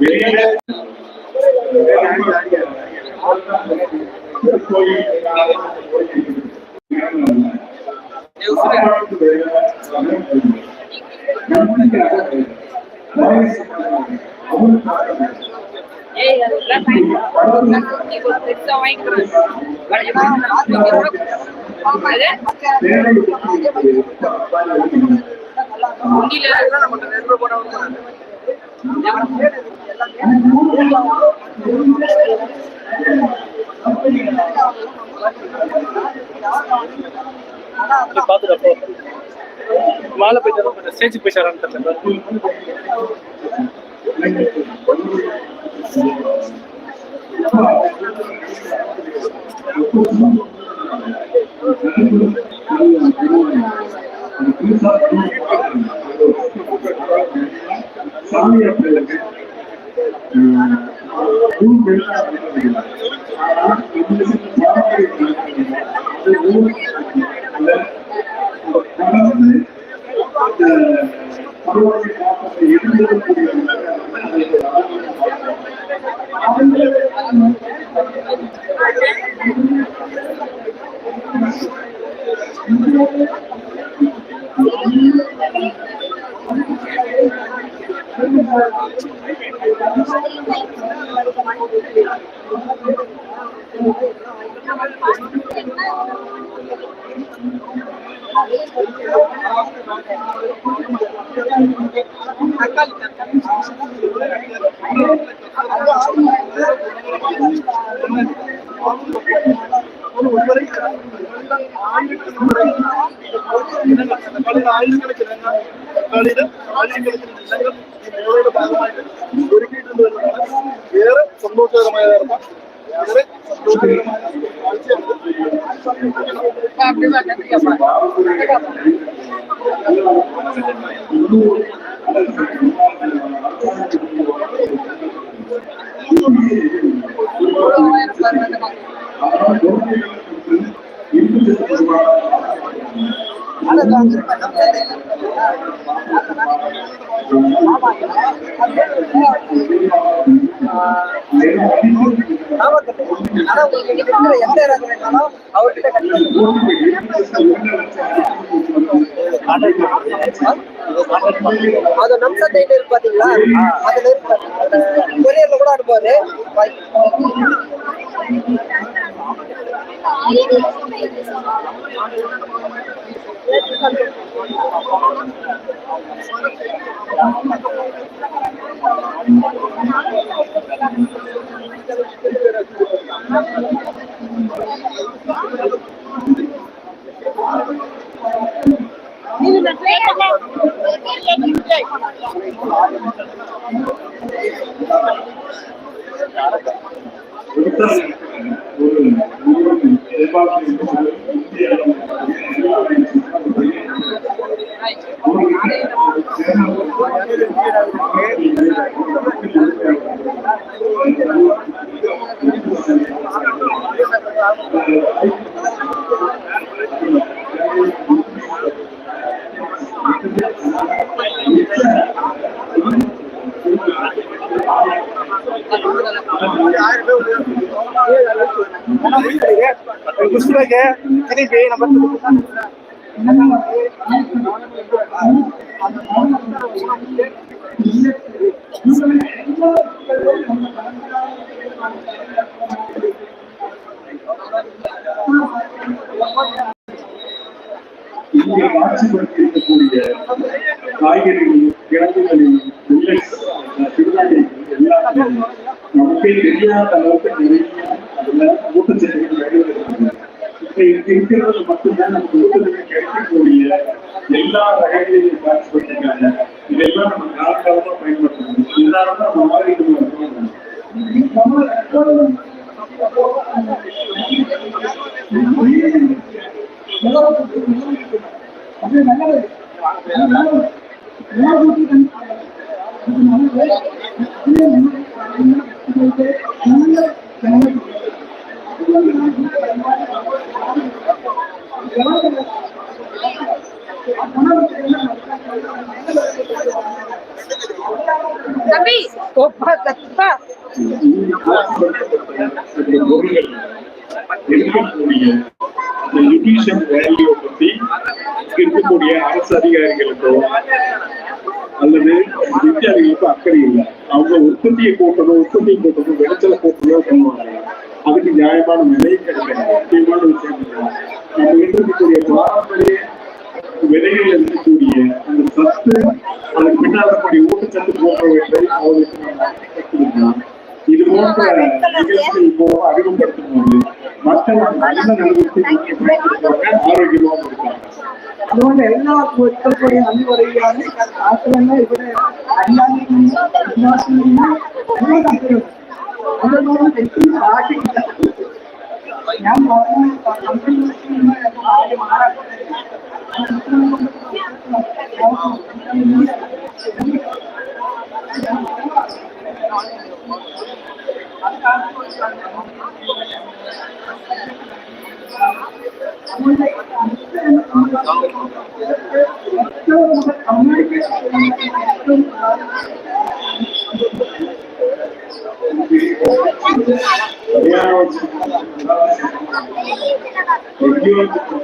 வெளியில வாங்கிக்கிறேன் இப்போ பெருசா வாங்கிக்கிறேன் வண்டியில பாத்துட்டு மாலை போயிட்டு ஸ்டேஜ் போயிட்டாரான்னு தெரியல சாமி Gracias. அது நம் சந்தையில பாத்தீங்களா அதுல இருக்கு கொரியர்ல கூட அனுப்புவாரு நீங்க புஷ்பಗೆ திருப்பி நம்ம இங்கே காட்சிப்படுத்தி காய்கறிகள் கிழங்குகளில் மில்லட்ஸ் எல்லாமே நமக்கே தெரியாத அளவுக்கு நிறைய அதுல ஊட்டச்சத்துக்கள் நிறைவேறுகிறது இருக்கிறது மட்டும்தான் நமக்கு ஊட்டச்சத்து கிடைக்கக்கூடிய எல்லா வகைகளையும் பயன்படுத்திருக்காங்க இதெல்லாம் நம்ம காலகாலமா பயன்படுத்தணும். இதனால தான் நம்ம மாறிட்டு இருக்கோம். Thank. தம்பி இந்த இருக்கக்கூடிய இந்த பத்தி இருக்கக்கூடிய அரசு அதிகாரிகளுக்கோ அல்லது வித்தியாதிகளுக்கோ அக்கறை இல்லை அவங்க உற்பத்தியை கூட்டணும் உற்பத்தியை கூட்டணும் விளைச்சலை கூட்டணும் பண்ணுவாங்க அதுக்கு நியாயமான நிலை கிடைக்காது முக்கியமான விஷயம் இதுதான். நம்ம இருக்கக்கூடிய பாரம்பரிய விலையில் இருக்கக்கூடிய அந்த சத்து அதுக்கு பின்னால் இருக்கக்கூடிய ஊட்டச்சத்து போன்றவற்றை அவர்களுக்கு நம்ம கொடுக்கலாம். இது போன்ற நிகழ்ச்சிகள் இப்போ அறிமுகப்படுத்தும் போது மக்கள் நல்ல நலவுக்கு பயன்படுத்துவாங்க ஆரோக்கியமாகவும் இருக்காங்க അതുകൊണ്ട് എല്ലാ കുറ്റപ്പെടുകയും അന്ന് പറയുകയാണ് മാത്രമല്ല ഇവിടെ അല്ലാതെ അതൊന്നും തെറ്റും സാധിക്കില്ല ഞാൻ പറഞ്ഞു കമ്പനി ആരും சரியான ஒரு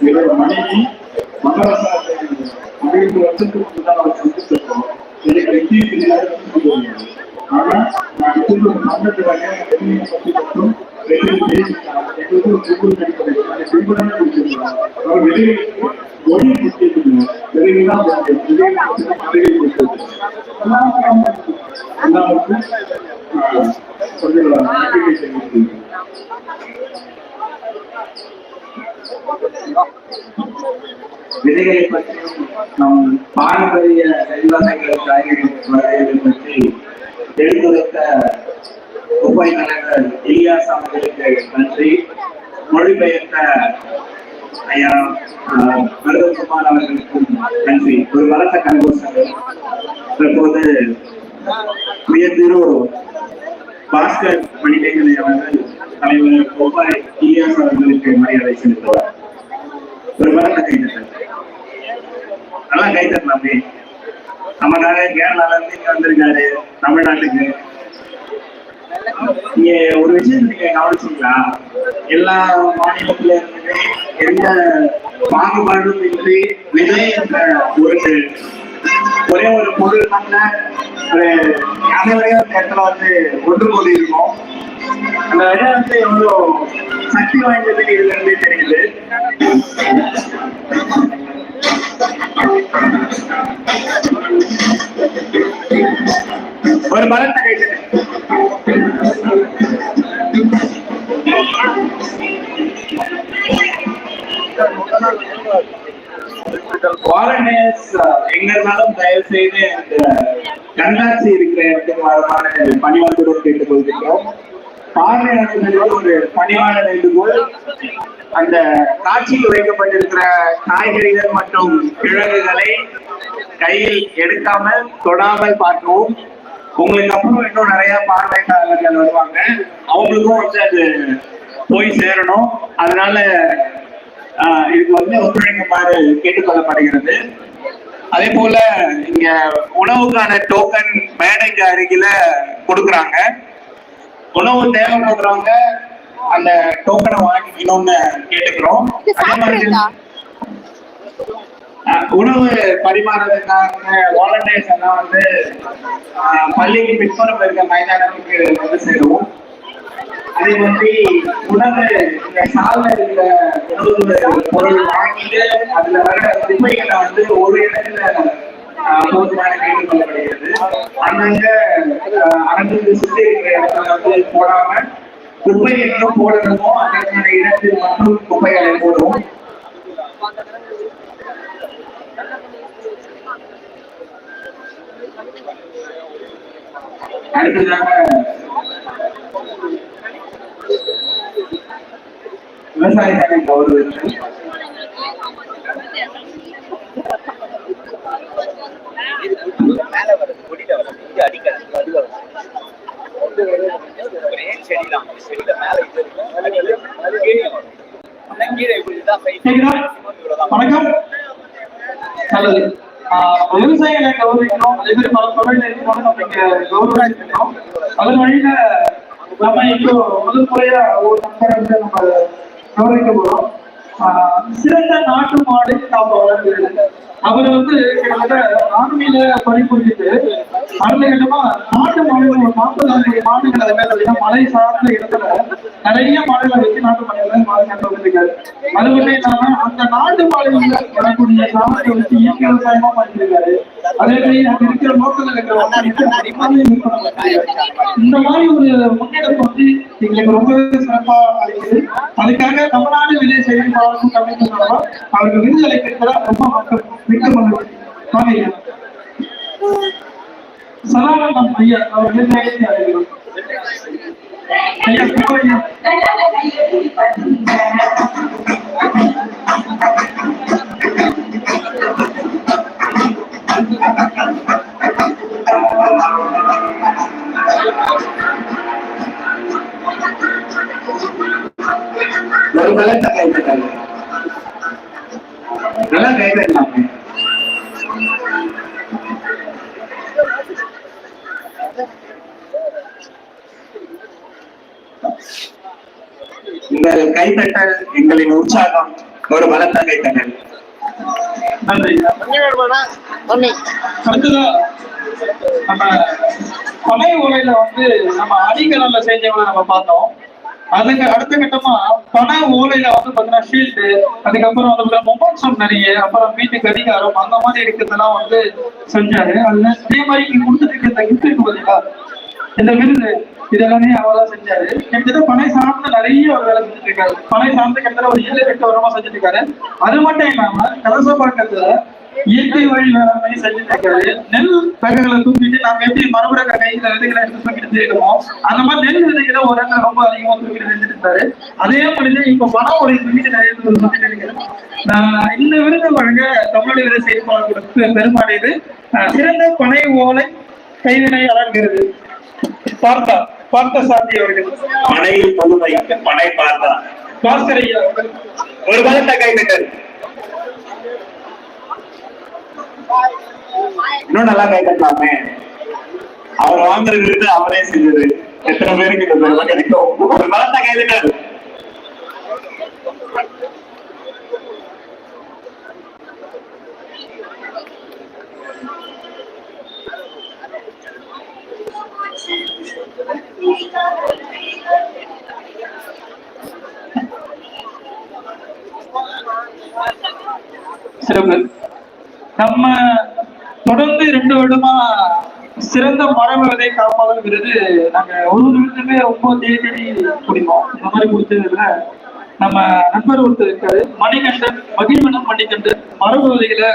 என்னோட மனைவி மகாராஷ்டிரா பதினைந்து வருஷத்துக்கு முன்னால் அவர் சந்திச்சிருக்கோம் எனக்கு இந்திய தெரியாது ஆனா நான் இப்போது மன்னர்களாக வெளியை பற்றி மட்டும் வெளியில் மொழி முக்கியம் வெளியில் தான் முக்கியம் வெளியில் முக்கியம் எல்லாருக்கும் ஆஹ், கொஞ்சம் நம்பிக்கை தெரிவிக்கிறேன் விதைகளை பற்றியும் நம் பாரம்பரிய நெல்வகைகள் காய்கறிகள் வகைகள் பற்றி எடுத்துரைத்த உபை தலைவர் இலியாஸ் அவர்களுக்கு நன்றி மொழிபெயர்த்த ஐயா ஆஹ், அவர்களுக்கும் நன்றி. ஒரு பலத்த கண்கோசம் தற்போது உயர்திரு பாஸ்கர் மணிமேகலை அவர்கள் தலைவர் கோபாய் இலியாஸ் அவர்களுக்கு மரியாதை செலுத்துவார். ஒரு பலத்த கைதட்டல். நல்லா கைதட்டலாம் அப்படி. கேரளால இருந்து இங்க வந்திருக்காரு தமிழ்நாட்டுக்கு. நீங்க ஒரு விஷயம் நீங்க கவனிச்சீங்களா? எல்லா மாநிலத்துல இருந்து எந்த பாகுபாடும் இன்றி விதை என்ற ஒரு ஒரே ஒரு பொருள் பண்ண ஒரு அனைவரையும் அந்த இடத்துல வந்து ஒன்று கூடி இருக்கோம் அந்த இடம் வந்து எவ்வளோ சக்தி வாய்ந்தது இதுல இருந்தே தெரியுது. ஒரு மரத்தை கைது வாலண்டியர்ஸ் எங்க இருந்தாலும் தயவு செய்து அந்த கண்காட்சி இருக்கிற இடத்துக்கு வருமான பணிவாளர்களுடன் கேட்டுக்கொள்கிறோம் பார்வையாளர்களுக்கு ஒரு பணிவாளர் வேண்டுகோள் அந்த காட்சியில் வைக்கப்பட்டிருக்கிற காய்கறிகள் மற்றும் கிழங்குகளை கையில் எடுக்காமல் தொடாமல் பார்க்கவும். உங்களுக்கு அப்புறம் இன்னும் நிறைய பார்வையாளர்கள் வருவாங்க. அவங்களுக்கும் வந்து அது போய் சேரணும். அதனால இதுக்கு வந்து ஒத்துழைக்குமாறு கேட்டுக்கொள்ளப்படுகிறது. அதே போல இங்க உணவுக்கான டோக்கன் மேடைக்கு அருகில கொடுக்குறாங்க. உணவு தேவைப்படுறவங்க அந்த டோக்கனை வாங்கிக்கணும்னு கேட்டுக்கிறோம். அதே மாதிரி உணவு பரிமாறதுக்கான வாலண்டியர்ஸ் எல்லாம் வந்து பள்ளிக்கு பின்புறம் இருக்க மைதானத்துக்கு வந்து சேருவோம். அதே மாதிரி உணவு இந்த சால்ல இருக்கிற உணவு பொருள் வாங்கிட்டு அதுல வர குப்பைகளை வந்து ஒரு இடத்துல அஹ், போதுமான கேட்டுக்கொள்ளப்படுகிறது அங்கங்க அரங்கு சுற்றி இருக்கிற இடத்துல வந்து போடாம குப்பை எங்க போடணுமோ அதற்கான இடத்தில் மட்டும் குப்பைகளை போடுவோம். அடுத்ததாக விவசாயத்தை கௌரவித்து விவசாயிகளை கௌரவிக்கணும் அதே மாதிரி பல தொழில் இருக்கணும் நம்ம கௌரவம் இருக்கணும் வழியில நம்ம இப்போ முதல் முறையா ஒரு நம்பரை வந்து நம்ம கவனிக்க போறோம். ஆஹ் சிறந்த நாட்டு மாடு நாம வளர்ந்து அவர் வந்து கிட்டத்தட்ட ஆர்மியில பணிபுரிஞ்சுட்டு அடுத்த நாட்டு மாடுகள் ஒரு நாற்பது ஐம்பது மாடுகள் அது மேல மலை சார்ந்த இடத்துல நிறைய மாநில வச்சு நாட்டு மாடுகளை பாதுகாத்து அது மட்டும் இல்லாம அந்த நாட்டு மாநிலங்கள் வரக்கூடிய சாதத்தை வச்சு இயற்கை விவசாயமா பண்ணிருக்காரு அதே மாதிரி அங்க இருக்கிற லோக்கல் இருக்கிற இந்த மாதிரி ஒரு முன்னெடுப்பு வந்து எங்களுக்கு ரொம்ப சிறப்பா அளிக்குது அதுக்காக தமிழ்நாடு விலை செய்தி பாடம் கமிஷன் அவருக்கு விருதுகளை பெற்றதா ரொம்ப மக்கள் மிக்க மகிழ்ச்சி சதானந்தம் ஐயா ஐயா ஐயா நல்லா கைத்தட்டலாமே இந்த கைத்தட்டல் எங்களின் உற்சாகம் ஒரு பலத்த கைத்தட்டல் நன்றி. நம்ம பனை ஓலையில வந்து நம்ம அடிக்கடல்ல செஞ்சவங்களை நம்ம பார்த்தோம். அதுக்கு அடுத்த கட்டமா பனை ஓலையில வந்து பாத்தீங்கன்னா ஷீல்டு அதுக்கப்புறம் வந்து மொபைல்ஸும் நிறைய அப்புறம் வீட்டு கடிகாரம் அந்த மாதிரி இருக்கிறதெல்லாம் வந்து செஞ்சாரு. அதுல அதே மாதிரி கொடுத்துட்டு இருக்க இந்த gift இருக்கு பாத்தீங்களா? இந்த விருது இதெல்லாமே அவரா செஞ்சாரு. கிட்டத்தட்ட பனை சார்ந்த நிறைய ஒரு வேலை செஞ்சுட்டு இருக்காரு பனை சார்ந்த கிட்டத்தட்ட ஒரு ஏழு எட்டு வருமா செஞ்சுட்டு இருக்காரு அது மட்டும் இல்லாம கலசப்பாக்கத்துல இயற்கை வழி வேளாண்மை செஞ்சுட்டு இருக்காரு நெல் ரகங்களை தூக்கிட்டு நாம எப்படி மறுபடியும் கையில விதைகளை எடுத்து தூக்கிட்டு இருக்கோம் அந்த மாதிரி நெல் விதைகளை ஒரு இடத்துல ரொம்ப அதிகமா தூக்கிட்டு செஞ்சுட்டு இருந்தாரு அதே மாதிரி இப்ப பணம் ஒரு தூக்கிட்டு நிறைய பேர் செஞ்சுட்டு இருக்காரு இந்த விருது வழங்க தமிழ் விதை செயற்பாடு பெருமாடையது சிறந்த பனை ஓலை கைவினையாளர் விருது பார்த்தா பார்த்த சாந்தி அவர்கள். பனையில் புதுமை பனை பார்த்தா. பாஸ்கர் ஐயா அவர்கள். ஒரு பலத்த கைத்தட்டல் இன்னும் நல்லா கைத்தட்டலாமே அவர் வாங்குற விருது அவரே செஞ்சது. எத்தனை பேருக்கு இந்த கிடைக்கும்? ஒரு பலத்த கைத்தட்டல் சிறப்பு. நம்ம தொடர்ந்து ரெண்டு வருடமா சிறந்த மரபு விதை காப்பாளர் விருது நாங்க ஒரு ஒரு விருதுமே ரொம்ப தேடி தேடி இந்த மாதிரி கொடுத்ததுல நம்ம நண்பர் ஒருத்தர் இருக்காரு மணிகண்டன் மகிழ்வனம் மணிகண்டன். மரபு விதைகளை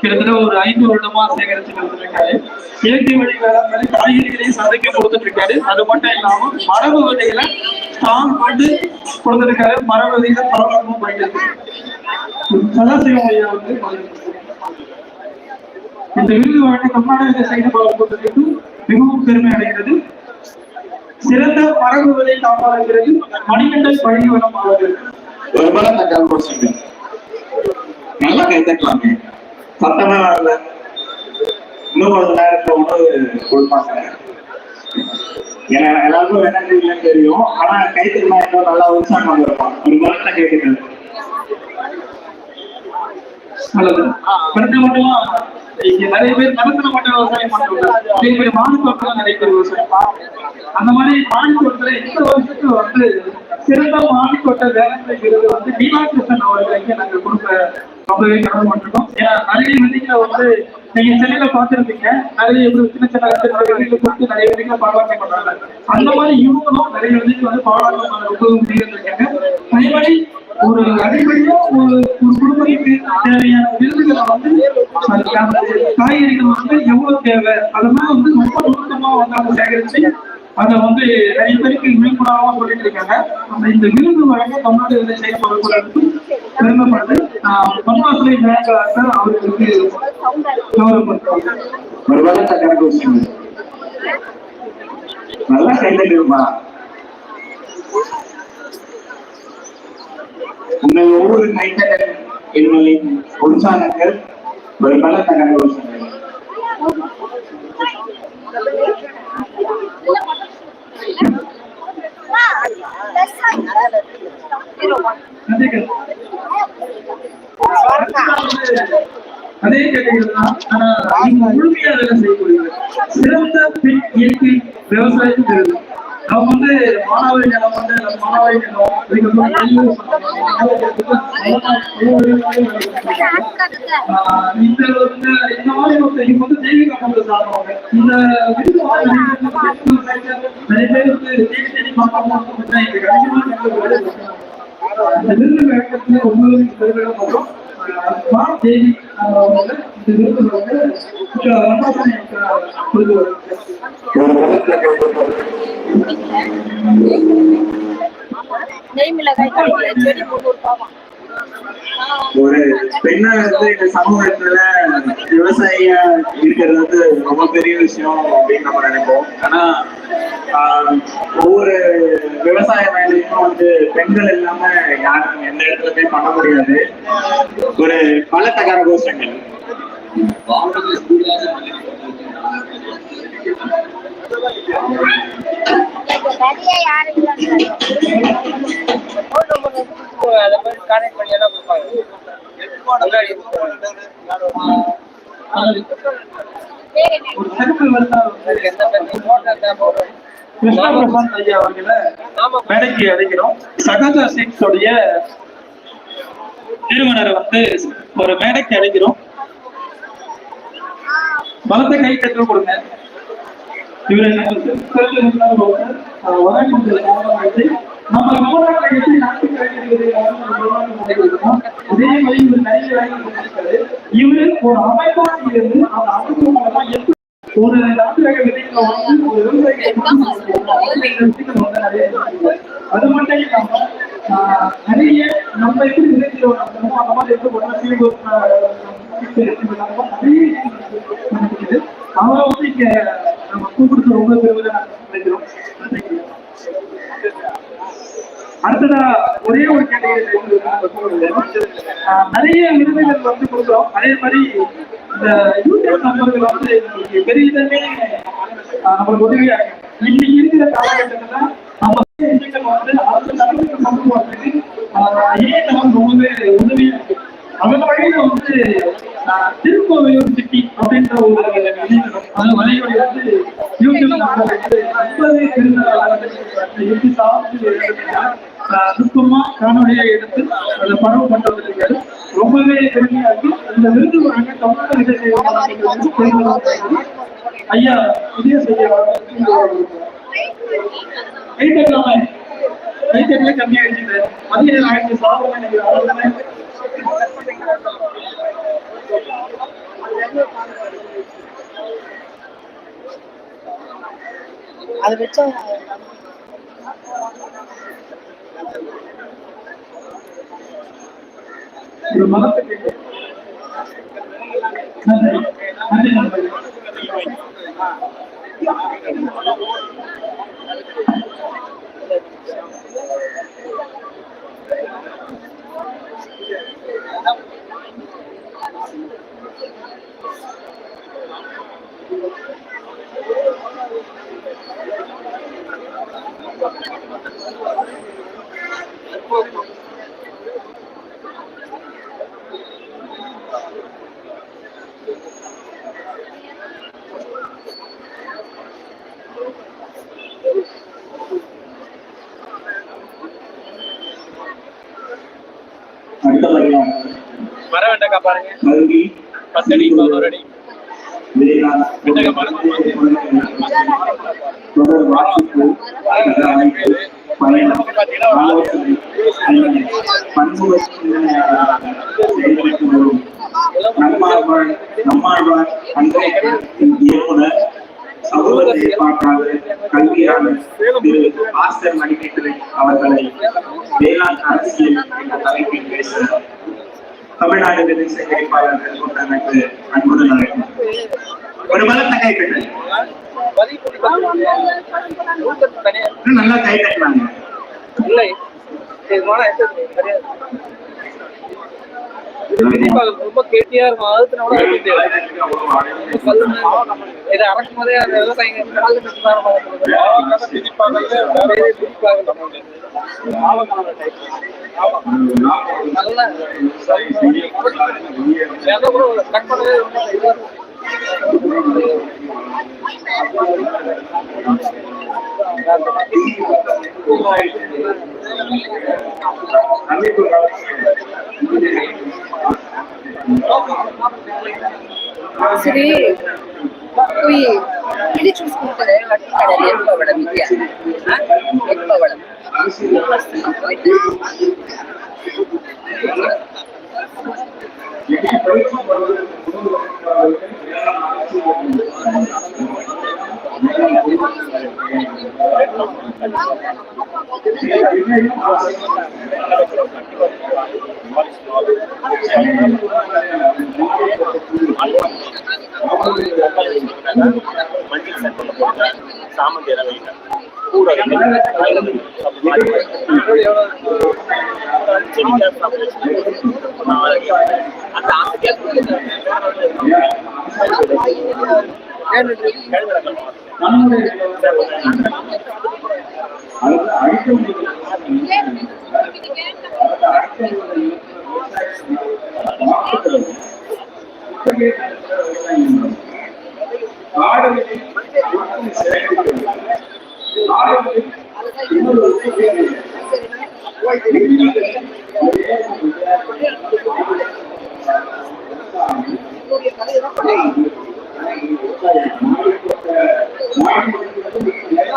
கிட்டத்தட்ட ஒரு ஐந்து வருடமா சேகரிச்சு கொடுத்துட்டு இருக்காரு இயற்கை வழி வேளாண்மை காய்கறிகளையும் சந்தைக்கு கொடுத்துட்டு இருக்காரு அது மட்டும் இல்லாம மரபு வகையில ஸ்டால் போட்டு கொடுத்துருக்காரு மரபு விதைகளை பரவாயில்லாம போயிட்டு சதாசிவம் ஐயா வந்து இந்த விருது வழங்க கர்நாடக செய்தி பார்க்கும்போது மிகவும் பெருமை அடைகிறது. சிறந்த மரபு வகை காப்பாளர்களுக்கு மணிகண்டல் பழகிவனம் அவர்கள் ஒரு பலத்த கால் நல்லா சத்தமா வரல இன்னும் கொஞ்ச நேரத்துல உணவு கொடுப்பாங்க. ஏன்னா எல்லாருக்கும் என்ன இல்லைன்னு தெரியும். ஆனா கைத்தட்டலாம் இன்னும் நல்லா உற்சாகம் வந்திருப்பான் ஒரு அடுத்து மட்டும்? இங்க நிறைய பேர் நடத்தின மட்டும் விவசாயம் பண்றாங்க. நிறைய பேர் மாநிலத்துல நிறைய பேர் விவசாயம் அந்த மாதிரி மாநிலத்துல இந்த வருஷத்துக்கு வந்து சிறந்த மாநிலத்தோட்ட வேளாண்மை விருது வந்து மீனா கிருஷ்ணன் அவர்களுக்கு நாங்க கொடுக்க ரொம்பவே கடமைப்பட்டிருக்கோம் ஏன்னா நிறைய விதிகளை வந்து நீங்க சென்னையில பார்த்திருப்பீங்க. நிறைய எப்படி சின்ன சின்ன நிறைய விதிகளை கொடுத்து நிறைய விதிகளை பாராட்டு பண்றாங்க. அந்த மாதிரி இவங்களும் நிறைய விதிகள் வந்து பாராட்டு ரொம்பவும் இருக்காங்க அதே மாதிரி ஒரு அடிப்படையா ஒரு ஒரு குடும்பத்துக்கு தேவையான விருதுகளை வந்து காய்கறிகள் வந்து எவ்வளவு தேவை? அதெல்லாம் வந்து ரொம்ப நுணுக்கமா வந்து அவங்க சேகரிச்சு அதை வந்து நிறைய பேருக்கு விழிப்புணர்வாக சொல்லிட்டு இருக்காங்க அந்த இந்த விருது வழங்க தமிழ்நாடு விருது செயல்படக்கூடாது பெருமைப்படுது பத்மாசுரை ஜெயகலாசர் அவர்களுக்கு கௌரவப்படுத்துவாங்க. ஒரு பலத்த கணக்கு நல்லா கைத்தட்டிருப்பா உங்கள் ஒவ்வொரு கைத்தட்டல் எண்களின் உற்சாகங்கள் ஒரு பலத்த தகவல் அதே கேட்டீங்கன்னா தான் ஆனா முழுமையா வேலை செய்யக்கூடியவர் சிறந்த பெண் இயற்கை விவசாயம் தெரியுது நம்ம வந்து மானாவாரி நிலம் வந்து அந்த நிலம் இந்த வந்து இந்த மாதிரி ஒரு இவங்க வந்து தேவி மரத்தை சாப்பிடுவாங்க இந்த விருது வாங்கி நிறைய பேர் வந்து தேடி தேடி பார்ப்பாங்க இந்த கடினமான விருது ஒன்பது நெய் மிளகாய் செடி முந்நூறு ஒரு பெண்ணா வந்து இந்த சமூகத்துல விவசாயியா இருக்கிறது வந்து ரொம்ப பெரிய விஷயம் அப்படின்னு நம்ம நினைப்போம். ஆனா ஆஹ், ஒவ்வொரு விவசாய வேலையும் வந்து பெண்கள் இல்லாம யாரும் எந்த இடத்துல போய் பண்ண முடியாது. ஒரு பல தகர கோஷங்கள். நிறைய பிரசாந்த் ஐயா அவர்களை மேடைக்கு அழைக்கிறோம். சகஜா சிங்ஸ் உடைய நிறுவனரை வந்து ஒரு மேடைக்கு அழைக்கிறோம். பலத்த கை தட்டு கொடுங்க இவரை நமக்கு நம்ம தமிழ்நாட்டில் எப்படி நாட்டு அதே மாதிரி இவர் நிறைய வேலைகள் இவரு ஒரு அமைப்பாக இருந்து அந்த அமைப்பு மூலமா எப்படி ஒரு நாட்டு விதைகளை வந்து ஒரு விவசாயிகளை வந்து நிறைய அது மட்டும் இல்லாம ஆஹ், நிறைய நம்ம எப்படி விதைக்கிறோம் நம்ம எப்படி நிறைய அவரை வந்து இங்க நம்ம கூப்பிடுறது ரொம்ப பெருமையா நினைக்கிறோம். அடுத்ததா ஒரே ஒரு கேட்டகரி நிறைய விருதுகள் வந்து கொடுக்குறோம். அதே மாதிரி இந்த யூடியூப் நம்பர்கள் வந்து எங்களுக்கு பெரியதுமே நம்மளுக்கு உதவியா இன்னைக்கு இருக்கிற காலகட்டத்துல நம்ம வந்து அடுத்த தலைமுறைக்கு கொண்டு வரதுக்கு ஆஹ், இணையதளம் ரொம்பவே உதவியா இருக்கு? அந்த வகையில வந்து ஆஹ், திருக்கோவிலூர் சிட்டி அப்படின்ற ஒரு இணையதளம் அது வலையொலி வந்து யூடியூப் நம்பர் வந்து ரொம்பவே சிறந்த காணொலியை எடுத்து அதை பரவு ரொம்பவே பெருமையா இருக்கு இந்த விருது வழங்க தமிழக ஐயா புதிய செய்யலாம் கைத்தட்டலாமே கைத்தட்டலே கம்மியா இருக்குது மதிய சாதனை ஆயிடுச்சு அது வச்சா பாருங்க. பத்தடி பதினோரு அடி. செயல்பட்டு வரும் நம்மாழ்வார் நம்மாழ்வார் அன்றைய இயக்குனர் சமூக செயற்பாட்டாளர் கல்வியாளர் திரு ஆஸ்டர் அவர்களை வேளாண் அரசியல் என்ற தலைப்பில் பேச தமிழ்நாடு விதை சேகரிப்பாளர்கள் கூட்டமைப்பு அன்புடன் அழைக்கும். ஒரு பலத்த கைப்பற்று கட்டு நல்லா கை கட்டினாங்க இல்லை ரொம்ப கெட்டியா இருக்கும் அதுக்கு கூட இதை அறக்கும் போதே அந்த சரி போய் தான் சூஸ் சாமந்தி இலை கூட வைங்க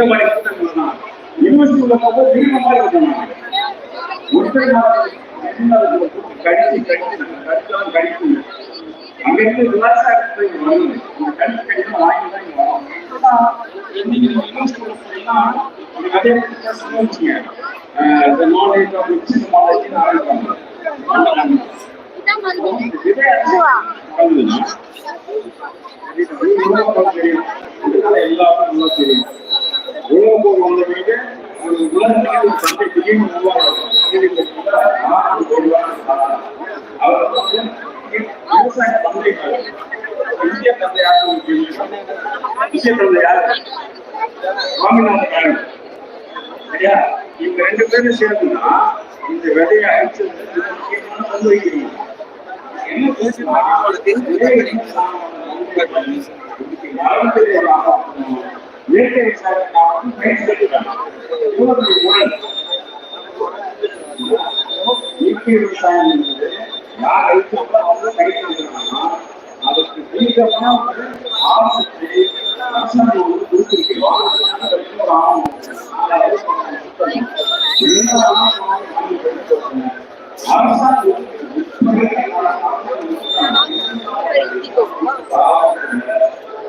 இருந்தப்பலாம் இந்த மாதிரி யூனிவர்சிட்டி உள்ள போது வீடு மாதிரி இருக்கணும் கடிச்சு கடிச்சு அங்க இருந்து வரணும் இந்த கடிச்சு கடிச்சு வாங்கி தான் இங்க வரும் இன்னைக்கு நம்ம யூனிவர்சிட்டி உள்ள போனீங்கன்னா அவங்க அதே வச்சுங்க இந்த நாலேஜ் ஆஃப் மிக்சிங் நாலேஜ் ஆரம்பிப்பாங்க தெரியும் எல்லாருக்கும் நல்லா தெரியும் உலகம் வந்த பிறகு ஒரு உலகத்துக்கு ஒரு சந்தை திடீர்னு உருவாகும் விவசாய தந்தை இந்திய தந்தை இந்திய தந்தை யாரு சுவாமிநாதன் சரியா இவங்க ரெண்டு பேரும் சேர்ந்துன்னா இந்த விதையை அழிச்சு பேசி இயற்கை விவசாயம் இயற்கை விவசாயம் என்பது யார் அழிச்சோம்னா அவங்க கையில் அதற்கு தீவிரமா வந்து ஆபத்து அரசாங்கம் வந்து கொடுத்திருக்கிறோம் அரசாங்கம்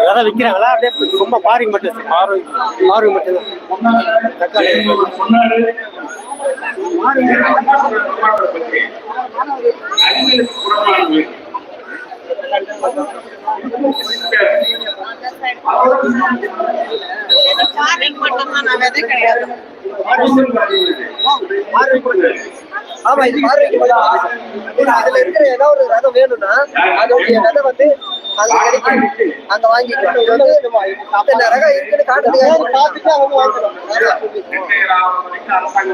அதான் விற்கிறாங்களா அப்படியே ரொம்ப பாரிங் மட்டும் பார்வை பார்வை மட்டும் தக்காளி அறிவியலுக்கு புறமானது ஆமா இது பார்வைக்கு மட்டும் இருக்கிற ஏதாவது ஒரு ரகம் வேணும்னா அதோடைய விதை வந்து அங்க கிடைக்கும் அங்க வாங்கிக்கலாம் இது வந்து இந்த ரகம் இருக்குன்னு காட்டுறதுக்காக பார்த்துட்டு அவங்க வாங்கிக்கலாம் அரசாங்க